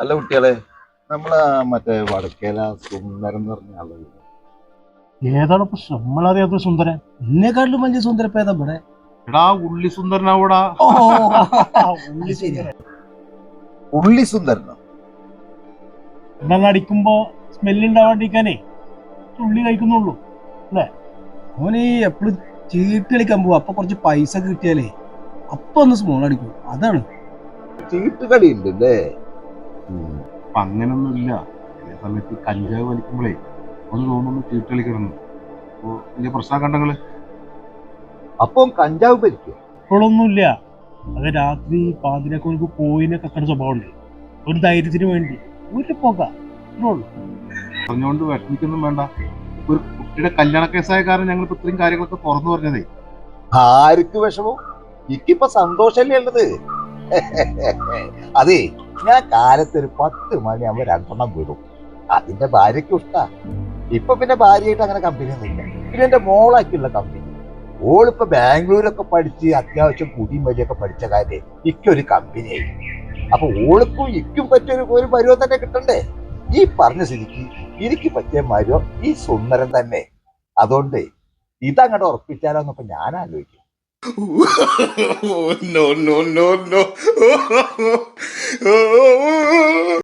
അല്ല കുട്ടികളെ. നമ്മളെ മറ്റേ വടക്കേല സുന്ദരൻ എന്ന് പറഞ്ഞ ആളുകൾ ഏതാണ് ഇപ്പൊ നമ്മളറിയാത്ത സുന്ദരൻ? എന്നെക്കാട്ടിലും വലിയ സുന്ദര ഇവിടെ? എടാ ഉള്ളി സുന്ദരനാവൂടാ. ഓ ഉള്ളി ശരിയാ. ഉള്ളി സുന്ദരനോ? എണ്ണ അടിക്കുമ്പോ സ്മെല്ല് ഉണ്ടാവാണ്ടിരിക്കാനേ ഉള്ളി കഴിക്കുന്നുള്ളൂ ഓന് എപ്പോഴും ചീട്ട് കളിക്കാൻ പോവും. അപ്പൊ കുറച്ച് പൈസ കിട്ടിയാലേ അപ്പൊ ഒന്ന് സ്മോൾ അടിക്കും. അതാണ്. ചീട്ടുകളി ഉണ്ടല്ലേ അപ്പൊ അങ്ങനൊന്നും ഇല്ല ചില സമയത്ത് കഞ്ചാവ് വലിക്കുമ്പോഴേ ഒന്ന് തോന്നുന്നു ചീട്ടളി കിടന്നു അപ്പോൾ വലിയ കണ്ടങ്ങൾ അപ്പൊ കഞ്ചാവ് ഭരിക്കും ഇപ്പോഴൊന്നുമില്ല. അത് രാത്രി പാതിരൊക്കെ ഒരു കോയിനെ കക്കണ സ്വഭാവമുണ്ട്. ഒരു ധൈര്യത്തിന് വേണ്ടി. ഒരു പുക. പറഞ്ഞുകൊണ്ട് വിഷമിക്കൊന്നും വേണ്ട. ഒരു കുട്ടിയുടെ കല്യാണ കേസായ കാരണം ഞങ്ങൾ ഇപ്പൊ ഇത്രയും കാര്യങ്ങളൊക്കെ തുറന്നു പറഞ്ഞതേ. ആർക്ക് വിഷമം? എനിക്കിപ്പോ സന്തോഷല്ലേ ഉള്ളത്. അതെ ഞാൻ കാലത്ത് ഒരു പത്ത് അവൻ രണ്ടെണ്ണം വിടും അതിന്റെ ഭാര്യയ്ക്ക് ഇഷ്ടാ. ഇപ്പൊ പിന്നെ ഭാര്യയായിട്ട് അങ്ങനെ കമ്പനി ഒന്നുമില്ല പിന്നെ എന്റെ മോളാക്കിയുള്ള കമ്പനി ഓളിപ്പോ ബാംഗ്ലൂരൊക്കെ പഠിച്ച് അത്യാവശ്യം കുടിയും വലിയൊക്കെ പഠിച്ച കാര്യം ഇക്കൊരു കമ്പനിയായി അപ്പൊ ഓൾക്കും ഇക്കും പറ്റിയൊരു ഒരു മരുവം തന്നെ കിട്ടണ്ടേ? ഈ പറഞ്ഞ സ്ഥിതിക്ക് എനിക്ക് പറ്റിയ മരുവം ഈ സുന്ദരൻ തന്നെ. അതുകൊണ്ട് ഇതങ്ങോട്ട് ഉറപ്പിച്ചാലോ എന്നപ്പോ ഞാൻ ആലോചിക്കും. oh.